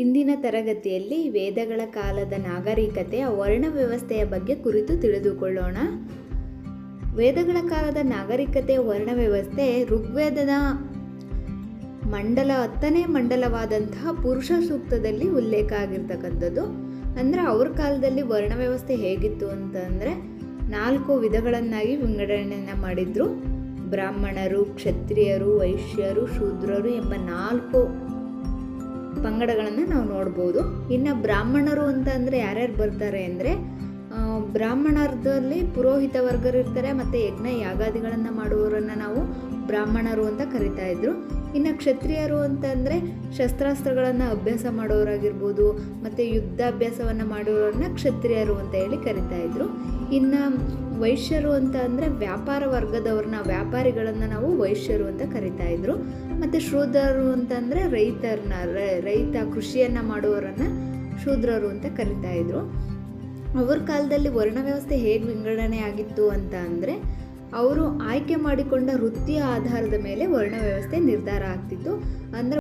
ಇಂದಿನ ತರಗತಿಯಲ್ಲಿ ವೇದಗಳ ಕಾಲದ ನಾಗರಿಕತೆಯ ವರ್ಣ ವ್ಯವಸ್ಥೆಯ ಬಗ್ಗೆ ಕುರಿತು ತಿಳಿದುಕೊಳ್ಳೋಣ. ವೇದಗಳ ಕಾಲದ ನಾಗರಿಕತೆಯ ವರ್ಣ ವ್ಯವಸ್ಥೆ, ಋಗ್ವೇದದ ಮಂಡಲ, ಹತ್ತನೇ ಮಂಡಲವಾದಂತಹ ಪುರುಷ ಸೂಕ್ತದಲ್ಲಿ ಉಲ್ಲೇಖ ಆಗಿರ್ತಕ್ಕಂಥದ್ದು. ಅಂದರೆ ಅವ್ರ ಕಾಲದಲ್ಲಿ ವರ್ಣ ವ್ಯವಸ್ಥೆ ಹೇಗಿತ್ತು ಅಂತಂದರೆ, ನಾಲ್ಕು ವಿಧಗಳನ್ನಾಗಿ ವಿಂಗಡಣೆಯನ್ನು ಮಾಡಿದ್ರು. ಬ್ರಾಹ್ಮಣರು, ಕ್ಷತ್ರಿಯರು, ವೈಶ್ಯರು, ಶೂದ್ರರು ಎಂಬ ನಾಲ್ಕು ಪಂಗಡಗಳನ್ನು ನಾವು ನೋಡ್ಬೋದು. ಇನ್ನು ಬ್ರಾಹ್ಮಣರು ಅಂತ ಅಂದರೆ ಯಾರ್ಯಾರು ಬರ್ತಾರೆ ಅಂದರೆ ಬ್ರಾಹ್ಮಣರದಲ್ಲಿ ಪುರೋಹಿತ ವರ್ಗರು ಇರ್ತಾರೆ, ಮತ್ತು ಯಜ್ಞ ಯಾಗಾದಿಗಳನ್ನು ಮಾಡುವವರನ್ನು ನಾವು ಬ್ರಾಹ್ಮಣರು ಅಂತ ಕರಿತಾ ಇದ್ರು. ಇನ್ನು ಕ್ಷತ್ರಿಯರು ಅಂತಂದರೆ ಶಸ್ತ್ರಾಸ್ತ್ರಗಳನ್ನು ಅಭ್ಯಾಸ ಮಾಡೋರಾಗಿರ್ಬೋದು, ಮತ್ತು ಯುದ್ಧಾಭ್ಯಾಸವನ್ನು ಮಾಡೋರನ್ನ ಕ್ಷತ್ರಿಯರು ಅಂತ ಹೇಳಿ ಕರಿತಾ ಇದ್ರು. ಇನ್ನು ವೈಶ್ಯರು ಅಂತ ಅಂದರೆ ವ್ಯಾಪಾರ ವರ್ಗದವ್ರನ್ನ, ವ್ಯಾಪಾರಿಗಳನ್ನು ನಾವು ವೈಶ್ಯರು ಅಂತ ಕರಿತಾ ಇದ್ರು. ಮತ್ತು ಶೂದ್ರರು ಅಂತಂದರೆ ರೈತರನ್ನ ರೈತ ಕೃಷಿಯನ್ನು ಮಾಡುವವರನ್ನು ಶೂದ್ರರು ಅಂತ ಕರಿತಾ ಇದ್ರು. ಅವ್ರ ಕಾಲದಲ್ಲಿ ವರ್ಣ ವ್ಯವಸ್ಥೆ ಹೇಗೆ ವಿಂಗಡಣೆ ಆಗಿತ್ತು ಅಂತ ಅಂದರೆ, ಅವರು ಆಯ್ಕೆ ಮಾಡಿಕೊಂಡ ವೃತ್ತಿಯ ಆಧಾರದ ಮೇಲೆ ವರ್ಣ ವ್ಯವಸ್ಥೆ ನಿರ್ಧಾರ ಆಗ್ತಿತ್ತು. ಅಂದರೆ